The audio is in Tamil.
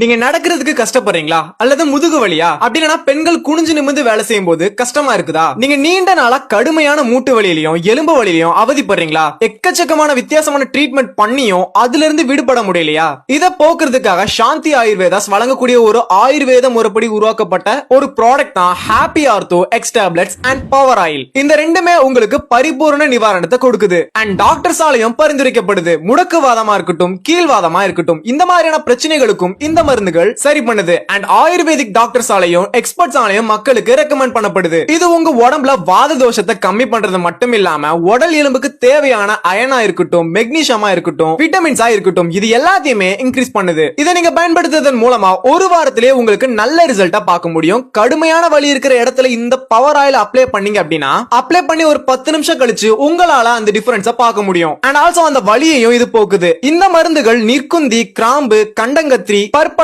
நீங்க நடக்கிறதுக்கு கஷ்டப்படுறீங்களா? அல்லது முதுகு வலியா? அப்படி பெண்கள் குனிஞ்சு நிமிந்து வேலை செய்யும் போது கஷ்டமா இருக்குதா? நீங்க நீண்ட நாளா கடுமையான மூட்டு வலியிலையும் எலும்பு வலியிலையும் அவதிப்படுறீங்களா? எக்கச்சக்கமான வித்தியாசமான ட்ரீட்மெண்ட் பண்ணியும் அதுல இருந்து விடுபட முடியலையா? இத போக்குறதுக்காக சாந்தி ஆயுர்வேதாஸ் வழங்கக்கூடிய ஒரு ஆயுர்வேத முறைப்படி உருவாக்கப்பட்ட ஒரு ப்ராடக்ட் தான் happy ortho X tablets and power oil இந்த ரெண்டுமே உங்களுக்கு பரிபூரண நிவாரணத்தை கொடுக்குது. அண்ட் டாக்டர்ஸாலையும் பரிந்துரைக்கப்படுது. முடக்குவாதமா இருக்கட்டும் கீழ்வாதமா இருக்கட்டும் இந்த மாதிரியான பிரச்சனைகளுக்கும் இந்த மருந்துகள் சரி பண்ணுது. அண்ட் ஆயுர்வேதிக் டாக்டர்ஸ் ஆலையும் எக்ஸ்பர்ட்ஸ் ஆலையும் மக்களுக்கு ரெக்கமெண்ட் பண்ணப்படுது. இது உங்க உடம்புல வாத தோஷத்தை கம்மி பண்றது மட்டும் இல்லாம உடல் எலும்புக்கு தேவையான அயனா இருக்கட்டும் மெக்னீஷியமா இருக்கட்டும் விட்டமின்ஸா இருக்கட்டும் இது எல்லாத்தையுமே இன்க்ரீஸ் பண்ணுது. இதை நீங்க பயன்படுத்துறதன் மூலமா ஒரு வாரத்திலே உங்களுக்கு நல்ல ரிசல்ட்டா பார்க்க முடியும். கடுமையான வலி இருக்கிற இடத்துல இந்த பவர் ஆயில் அப்ளை பண்ணீங்க அப்படின்னா அப்ளை பண்ணி ஒரு பத்து நிமிஷம் கழிச்சு உங்களால அந்த டிஃபரன்ஸ பார்க்க முடியும். அண்ட் ஆல்சோ அந்த வலியையும் இது போக்குது. இந்த மருந்துகள் நிற்குந்தி கிராம்பு கண்டங்கத்திரி பற்ப